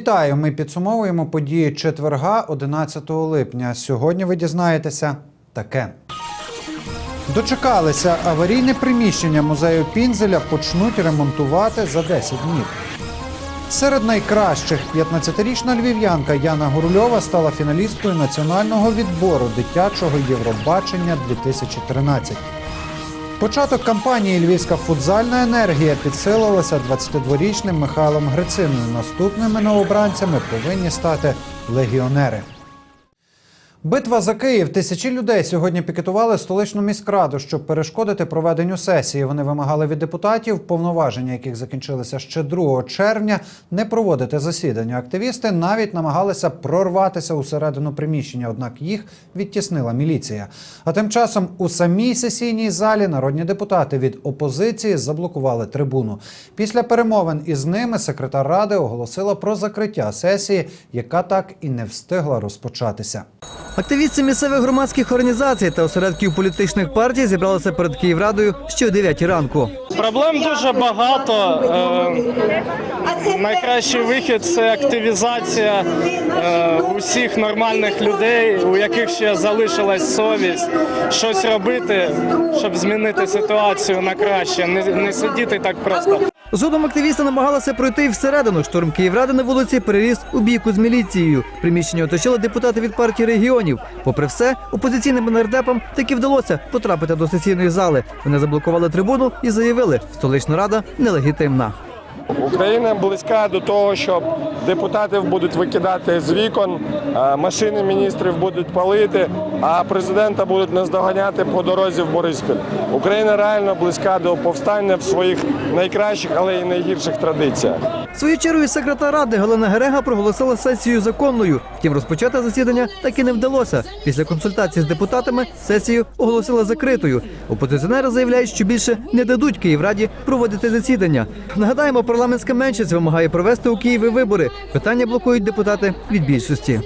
Вітаю! Ми підсумовуємо події четверга, 11 липня. Сьогодні ви дізнаєтеся таке. Дочекалися аварійне приміщення музею Пінзеля почнуть ремонтувати за 10 днів. Серед найкращих 15-річна львів'янка Яна Гурльова стала фіналісткою національного відбору дитячого Євробачення 2013. Початок кампанії Львівська футзальна енергія підсилилася 22-річним Михайлом Грициною. Наступними новобранцями повинні стати легіонери. Битва за Київ. Тисячі людей сьогодні пікетували столичну міськраду, щоб перешкодити проведенню сесії. Вони вимагали від депутатів, повноваження яких закінчилися ще 2 червня, не проводити засідання. Активісти навіть намагалися прорватися усередину приміщення, однак їх відтіснила міліція. А тим часом у самій сесійній залі народні депутати від опозиції заблокували трибуну. Після перемовин із ними секретар ради оголосила про закриття сесії, яка так і не встигла розпочатися. Активісти місцевих громадських організацій та осередків політичних партій зібралися перед Київрадою ще о 9 ранку. Проблем дуже багато. Е, найкращий вихід це активізація е, усіх нормальних людей, у яких ще залишилась совість, щось робити, щоб змінити ситуацію на краще, не, не сидіти так просто. Згодом активісти намагалися пройти всередину. Штурм Київради на вулиці переріс у бійку з міліцією. Приміщення оточили депутати від партії регіонів. Попри все, опозиційним нардепам таки вдалося потрапити до сесійної зали. Вони заблокували трибуну і заявили, столична рада нелегітимна. Україна близька до того, що депутатів будуть викидати з вікон, машини міністрів будуть палити, а президента будуть наздоганяти по дорозі в Бориспіль. Україна реально близька до повстання в своїх найкращих, але й найгірших традиціях. Своєю чергою секретар ради Галина Герега проголосила сесію законною. Втім, розпочати засідання так і не вдалося. Після консультації з депутатами сесію оголосила закритою. Опозиціонери заявляють, що більше не дадуть Київраді проводити засідання. Нагадаємо, парламентська меншість вимагає провести у Києві вибори. Питання блокують депутати від більшості.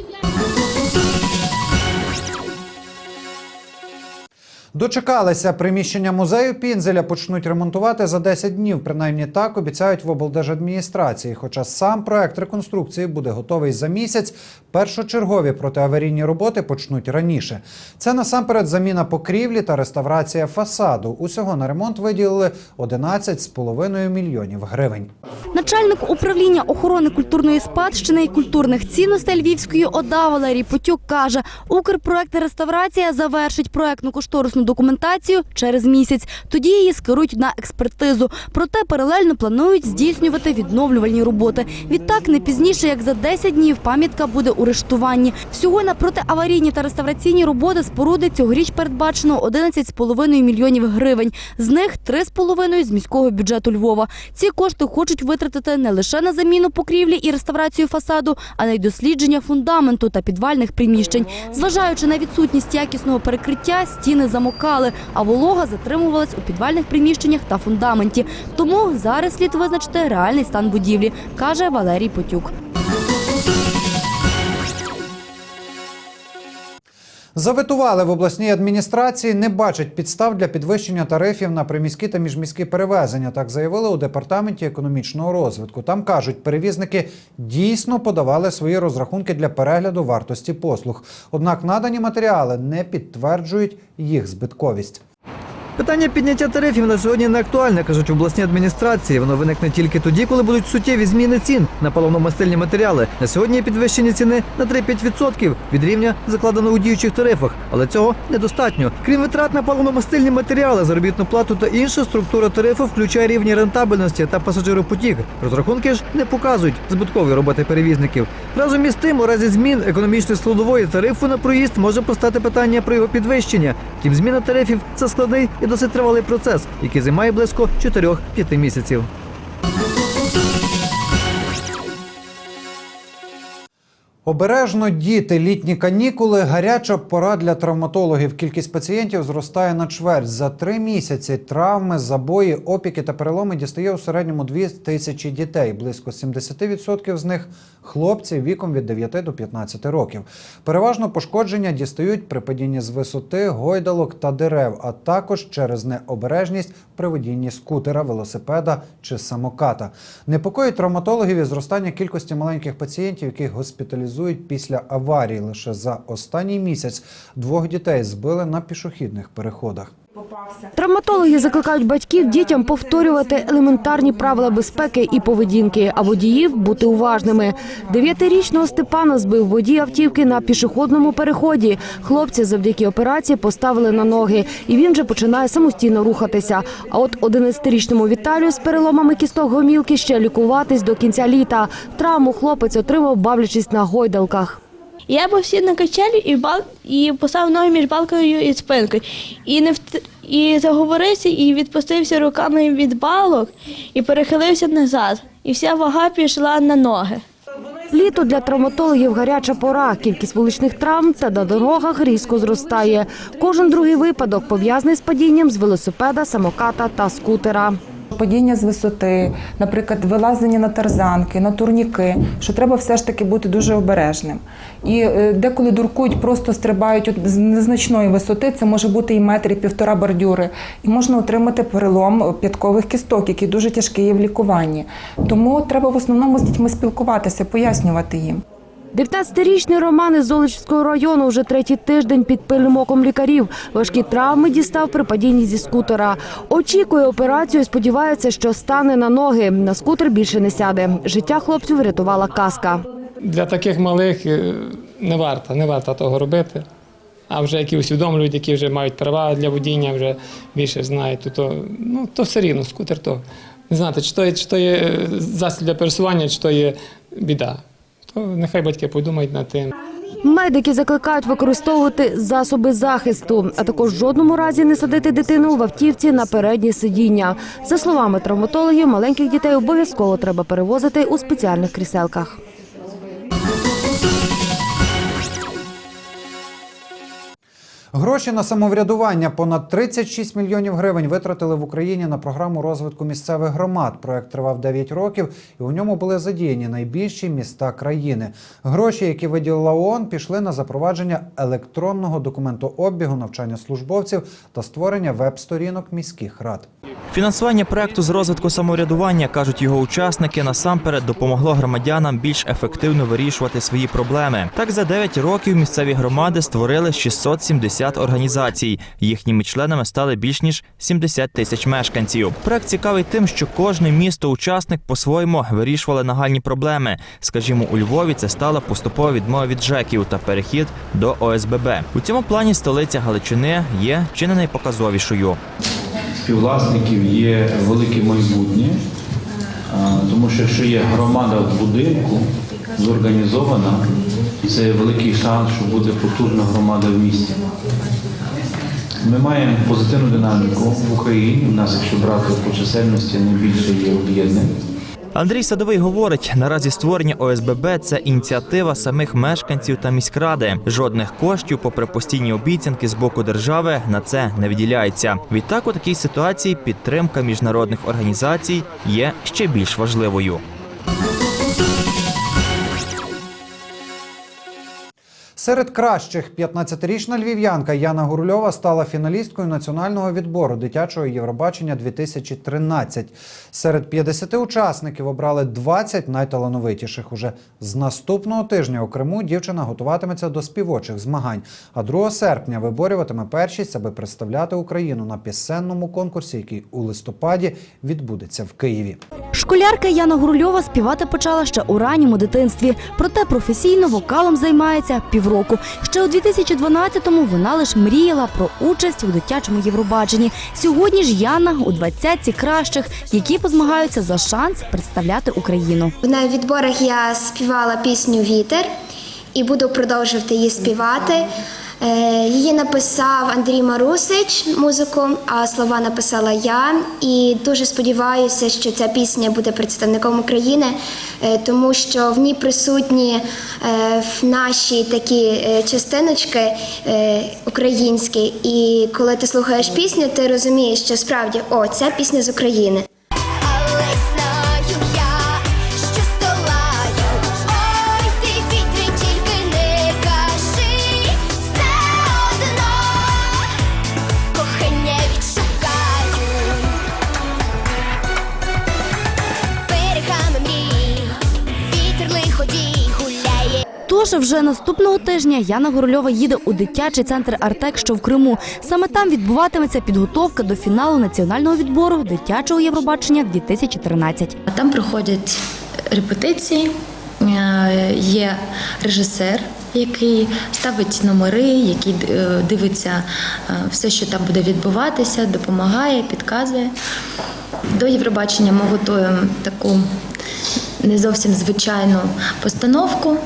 Дочекалися приміщення музею Пінзеля почнуть ремонтувати за 10 днів. Принаймні так обіцяють в облдержадміністрації. Хоча сам проект реконструкції буде готовий за місяць. Першочергові протиаварійні роботи почнуть раніше. Це насамперед заміна покрівлі та реставрація фасаду. Усього на ремонт виділили 11,5 мільйонів гривень. Начальник управління охорони культурної спадщини і культурних цінностей Львівської ОДА Валерій Потюк каже, Укрпроект реставрація завершить проектну кошторисну документацію через місяць. Тоді її скерують на експертизу. Проте паралельно планують здійснювати відновлювальні роботи. Відтак, не пізніше як за 10 днів пам'ятка буде у рештуванні. Всього на протиаварійні та реставраційні роботи споруди цьогоріч передбачено 11,5 мільйонів гривень. З них 3,5 з міського бюджету Львова. Ці кошти хочуть витратити не лише на заміну покрівлі і реставрацію фасаду, а й дослідження фундаменту та підвальних приміщень. Зважаючи на відсутність якісного перекриття, стіни замокали, а волога затримувалась у підвальних приміщеннях та фундаменті. Тому зараз слід визначити реальний стан будівлі, каже Валерій Потюк. Заветували в обласній адміністрації, не бачать підстав для підвищення тарифів на приміські та міжміські перевезення. Так заявили у департаменті економічного розвитку. Там кажуть, перевізники дійсно подавали свої розрахунки для перегляду вартості послуг. Однак надані матеріали не підтверджують їх збитковість. Питання підняття тарифів на сьогодні не актуальне, кажуть в обласній адміністрації. Воно виникне тільки тоді, коли будуть суттєві зміни цін на паливно-мастильні матеріали. На сьогодні підвищені ціни на 3-5% від рівня, закладеного у діючих тарифах. Але цього недостатньо. Крім витрат на паливно-мастильні матеріали, заробітну плату та інша структура тарифу включає рівні рентабельності та пасажиропотік. Розрахунки ж не показують збиткової роботи перевізників. Разом із тим, у разі змін економічної складової тарифу на проїзд може постати питання про його підвищення. Втім, зміна тарифів це складний і досить тривалий процес, який займає близько 4-5 місяців. Обережно діти, літні канікули, гаряча пора для травматологів. Кількість пацієнтів зростає на чверть. За три місяці травми, забої, опіки та переломи дістає у середньому 2 тисячі дітей. Близько 70% з них хлопці віком від 9 до 15 років. Переважно пошкодження дістають при падінні з висоти, гойдалок та дерев, а також через необережність при водінні скутера, велосипеда чи самоката. Непокоїть травматологів і зростання кількості маленьких пацієнтів, яких госпіталізують після аварії. Лише за останній місяць двох дітей збили на пішохідних переходах. Травматологи закликають батьків дітям повторювати елементарні правила безпеки і поведінки, а водіїв бути уважними. Дев'ятирічного Степана збив водій автівки на пішохідному переході. Хлопці завдяки операції поставили на ноги, і він вже починає самостійно рухатися. А от 11-річному Віталію з переломами кісток гомілки ще лікуватись до кінця літа. Травму хлопець отримав, бавлячись на гойдалках. Я був сів на качелі і бал і поставив ноги між балкою і спинкою. І не вт... і заговорився, і відпустився руками від балок і перехилився назад. І вся вага пішла на ноги. Літо для травматологів гаряча пора. Кількість вуличних травм та на дорогах різко зростає. Кожен другий випадок пов'язаний з падінням з велосипеда, самоката та скутера. Падіння з висоти, наприклад, вилазення на тарзанки, на турніки, що треба все ж таки бути дуже обережним. І е, деколи дуркують, просто стрибають з незначної висоти, це може бути і метр, і півтора бордюри, і можна отримати перелом п'яткових кісток, який дуже тяжкий є в лікуванні. Тому треба в основному з дітьми спілкуватися, пояснювати їм. 19-річний Роман із Золочівського району вже третій тиждень під пильним оком лікарів. Важкі травми дістав при падінні зі скутера. Очікує операцію сподівається, що стане на ноги. На скутер більше не сяде. Життя хлопцю врятувала каска. Для таких малих е, не варто, не варто того робити. А вже які усвідомлюють, які вже мають права для водіння, вже більше знають, то, то, ну, то все рівно, скутер то. Не знати, чи то є, чи то є е, засіб для пересування, чи то є біда. То нехай батьки подумають над тим. Медики закликають використовувати засоби захисту, а також в жодному разі не садити дитину в автівці на переднє сидіння. За словами травматологів, маленьких дітей обов'язково треба перевозити у спеціальних кріселках. Гроші на самоврядування понад 36 мільйонів гривень витратили в Україні на програму розвитку місцевих громад. Проект тривав 9 років, і у ньому були задіяні найбільші міста країни. Гроші, які виділила ООН, пішли на запровадження електронного документообігу, навчання службовців та створення веб-сторінок міських рад. Фінансування проекту з розвитку самоврядування, кажуть його учасники, насамперед допомогло громадянам більш ефективно вирішувати свої проблеми. Так за 9 років місцеві громади створили 670 організацій. Їхніми членами стали більш ніж 70 тисяч мешканців. Проект цікавий тим, що кожне місто-учасник по-своєму вирішували нагальні проблеми. Скажімо, у Львові це стала поступова відмова від ЖЕКів та перехід до ОСББ. У цьому плані столиця Галичини є чи не найпоказовішою. співвласників є велике майбутнє, тому що якщо є громада в будинку зорганізована, це великий шанс, що буде потужна громада в місті. Ми маємо позитивну динаміку в Україні. У нас, якщо брати по чисельності, найбільше є об'єднань. Андрій Садовий говорить, наразі створення ОСББ це ініціатива самих мешканців та міськради. Жодних коштів, попри постійні обіцянки з боку держави, на це не виділяється. Відтак, у такій ситуації підтримка міжнародних організацій є ще більш важливою. Серед кращих 15-річна львів'янка Яна Гурльова стала фіналісткою національного відбору дитячого Євробачення 2013. Серед 50 учасників обрали 20 найталановитіших. Уже з наступного тижня у Криму дівчина готуватиметься до співочих змагань. А 2 серпня виборюватиме першість, аби представляти Україну на пісенному конкурсі, який у листопаді відбудеться в Києві. Школярка Яна Гурльова співати почала ще у ранньому дитинстві, проте професійно вокалом займається півроку. Ще у 2012-му вона лише мріяла про участь у дитячому Євробаченні. Сьогодні ж Яна у 20-ці кращих, які позмагаються за шанс представляти Україну. На відборах я співала пісню Вітер і буду продовжувати її співати. Е, Її написав Андрій Марусич музику, а слова написала я. І дуже сподіваюся, що ця пісня буде представником України, е, тому що в ній присутні е, в наші такі частиночки українські. І коли ти слухаєш пісню, ти розумієш, що справді о, ця пісня з України. Тож вже наступного тижня Яна Горольова їде у дитячий центр Артек, що в Криму. Саме там відбуватиметься підготовка до фіналу національного відбору дитячого Євробачення 2013. Там проходять репетиції, е, є режисер, який ставить номери, який е, дивиться е, все, що там буде відбуватися, допомагає, підказує. До Євробачення ми готуємо таку не зовсім звичайну постановку.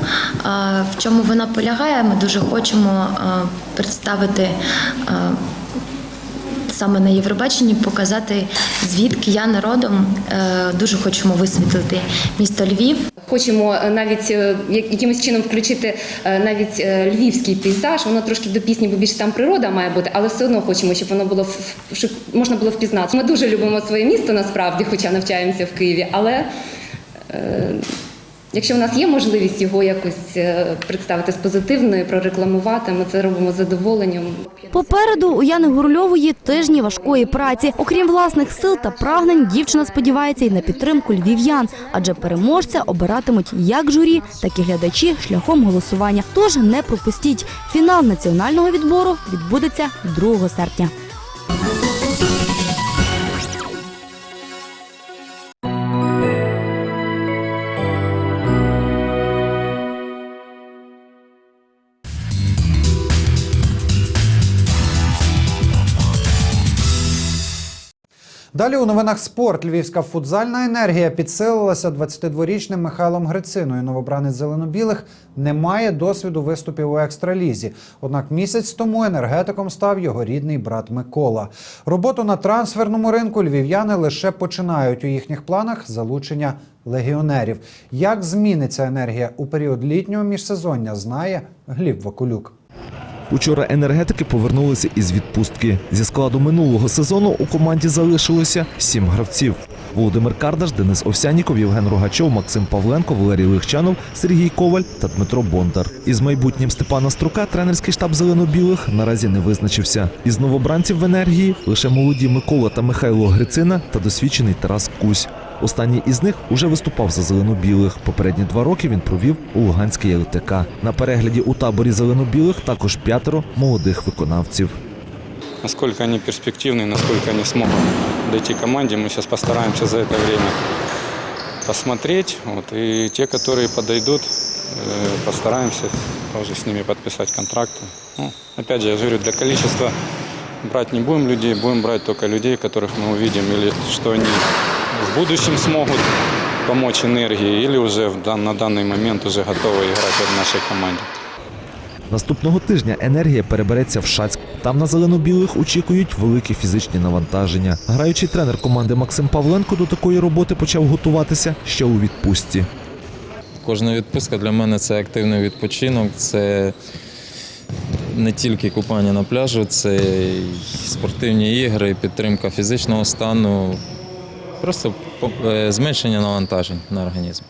В чому вона полягає? Ми дуже хочемо представити саме на Євробаченні показати, звідки я народом Е, дуже хочемо висвітлити місто Львів. Хочемо е, навіть е, якимось чином включити навіть львівський пейзаж. Воно трошки до пісні, бо більше там природа має бути, але все одно хочемо, щоб воно було щоб можна було впізнати. Ми дуже любимо своє місто насправді, хоча навчаємося в Києві. Але якщо в нас є можливість його якось е, представити з позитивною, прорекламувати, ми це робимо з задоволенням. Попереду у Яни Гурольової тижні важкої праці. Окрім власних сил та прагнень, дівчина сподівається й на підтримку львів'ян, адже переможця обиратимуть як журі, так і глядачі шляхом голосування. Тож не пропустіть. Фінал національного відбору відбудеться 2 серпня. Далі у новинах спорт. Львівська футзальна енергія підсилилася 22-річним Михайлом Грициною. Новобранець зелено-білих не має досвіду виступів у екстралізі. Однак місяць тому енергетиком став його рідний брат Микола. Роботу на трансферному ринку львів'яни лише починають у їхніх планах залучення легіонерів. Як зміниться енергія у період літнього міжсезоння, знає Гліб Вакулюк. Учора енергетики повернулися із відпустки. Зі складу минулого сезону у команді залишилося сім гравців: Володимир Кардаш, Денис Овсяніков, Євген Рогачов, Максим Павленко, Валерій Лихчанов, Сергій Коваль та Дмитро Бондар. Із майбутнім Степана Струка тренерський штаб зелено-білих наразі не визначився. Із новобранців в енергії лише молоді Микола та Михайло Грицина та досвідчений Тарас Кусь. Останній із них уже виступав за зелено-білих. Попередні два роки він провів у Луганській ЛТК. На перегляді у таборі зелено-білих також п'ятеро молодих виконавців. насколько они перспективны, насколько они смогут дойти к команде. Мы сейчас постараемся за это время посмотреть. Вот, и те, которые подойдут, э, постараемся тоже с ними подписать контракты. Ну, опять же, я же говорю, для количества брать не будем людей, будем брать только людей, которых мы увидим, или что они в будущем смогут помочь энергии, или уже в дан- на данный момент уже готовы играть в нашей команде. Наступного тижня енергія перебереться в Шацьк. Там на зелено-білих очікують великі фізичні навантаження. Граючий тренер команди Максим Павленко до такої роботи почав готуватися ще у відпустці. Кожна відпустка для мене це активний відпочинок, це не тільки купання на пляжу, це й спортивні ігри, підтримка фізичного стану, просто е, зменшення навантажень на організм.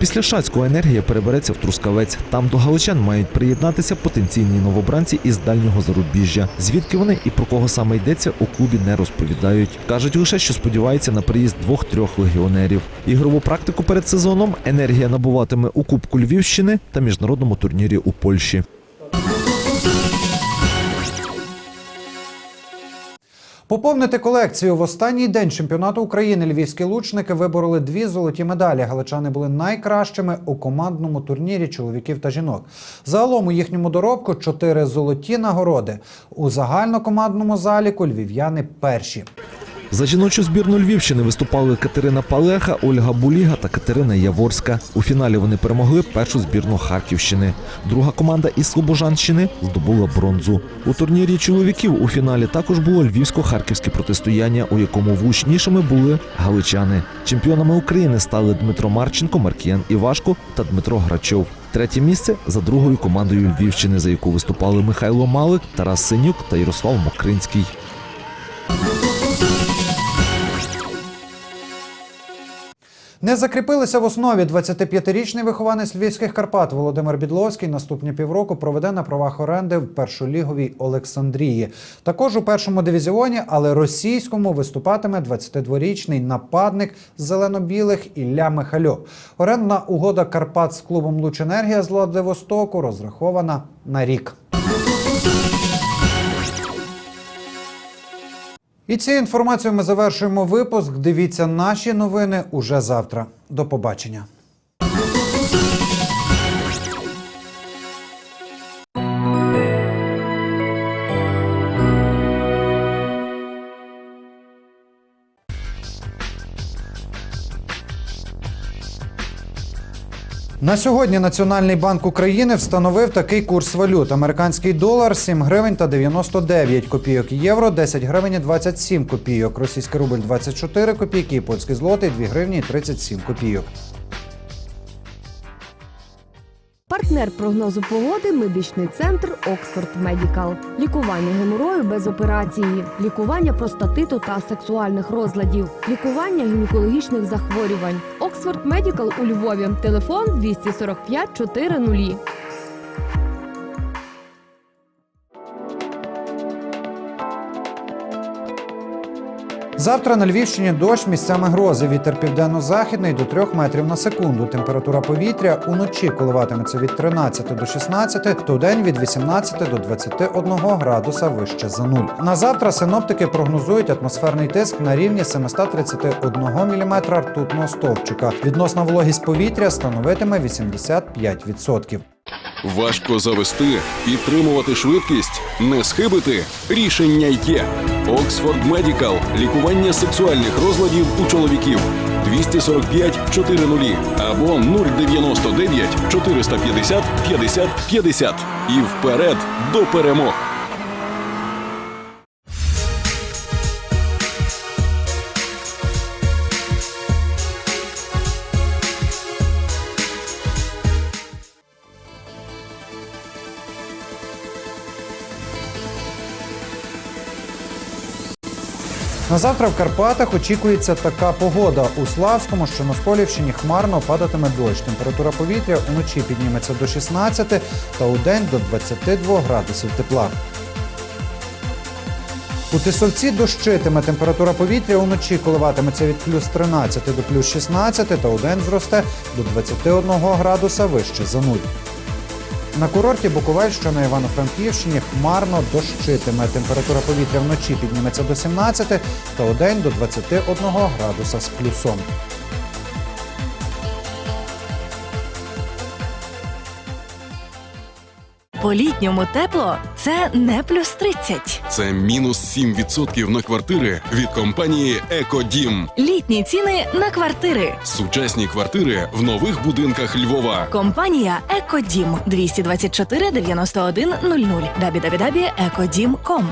Після Шацького енергія перебереться в Трускавець. Там до галичан мають приєднатися потенційні новобранці із дальнього зарубіжжя. Звідки вони і про кого саме йдеться у клубі не розповідають. кажуть лише, що сподіваються на приїзд двох-трьох легіонерів. Ігрову практику перед сезоном енергія набуватиме у Кубку Львівщини та міжнародному турнірі у Польщі. Поповнити колекцію в останній день чемпіонату України львівські лучники вибороли дві золоті медалі. Галичани були найкращими у командному турнірі чоловіків та жінок. Загалом у їхньому доробку чотири золоті нагороди. У загальнокомандному заліку львів'яни перші. За жіночу збірну Львівщини виступали Катерина Палеха, Ольга Буліга та Катерина Яворська. У фіналі вони перемогли першу збірну Харківщини. Друга команда із Слобожанщини здобула бронзу. У турнірі чоловіків у фіналі також було львівсько-харківське протистояння, у якому влучнішими були галичани. Чемпіонами України стали Дмитро Марченко, Маркіян Івашко та Дмитро Грачов. Третє місце за другою командою Львівщини, за яку виступали Михайло Малик, Тарас Синюк та Ярослав Мокринський. Не закріпилися в основі 25-річний вихованець львівських Карпат Володимир Бідловський наступні півроку проведе на правах оренди в першоліговій Олександрії. Також у першому дивізіоні, але російському виступатиме 22-річний нападник зелено-білих Ілля Михальов. Орендна угода Карпат з клубом Лученергія з Владивостоку розрахована на рік. І цією інформацією ми завершуємо випуск. Дивіться наші новини уже завтра. До побачення. На сьогодні Національний банк України встановив такий курс валют: американський долар 7 гривень та 99 копійок, євро 10 гривень і 27 копійок, російський рубль 24 копійки, польський злотий 2 гривні і 37 копійок. Партнер прогнозу погоди медичний центр Оксфорд Медікал. Лікування геморою без операції, лікування простатиту та сексуальних розладів, лікування гінекологічних захворювань. Оксфорд Медікал у Львові. Телефон 245 400. Завтра на Львівщині дощ місцями грози. Вітер південно-західний до 3 метрів на секунду. Температура повітря уночі коливатиметься від 13 до 16, то вдень від 18 до 21 градуса вище за нуль. На завтра синоптики прогнозують атмосферний тиск на рівні 731 мм ртутного стовпчика. Відносна вологість повітря становитиме 85%. Важко завести, підтримувати швидкість, не схибити. Рішення є. Оксфорд Медікал. Лікування сексуальних розладів у чоловіків. 245 400 або 099 450 50 50. І вперед до перемог. На завтра в Карпатах очікується така погода. У Славському, що на Сколівщині хмарно падатиме дощ. Температура повітря уночі підніметься до 16 та у день до 22 градусів тепла. У Тисовці дощитиме температура повітря уночі коливатиметься від плюс 13 до плюс 16 та у день зросте до 21 градуса вище за нуль. На курорті Буковель, що на Івано-Франківщині, хмарно дощитиме. Температура повітря вночі підніметься до 17 та у день до 21 градуса з плюсом. По літньому тепло це не плюс 30. Це мінус 7% на квартири від компанії Екодім. Літні ціни на квартири. Сучасні квартири в нових будинках Львова. Компанія Екодім 224 91 00 www.ekodim.com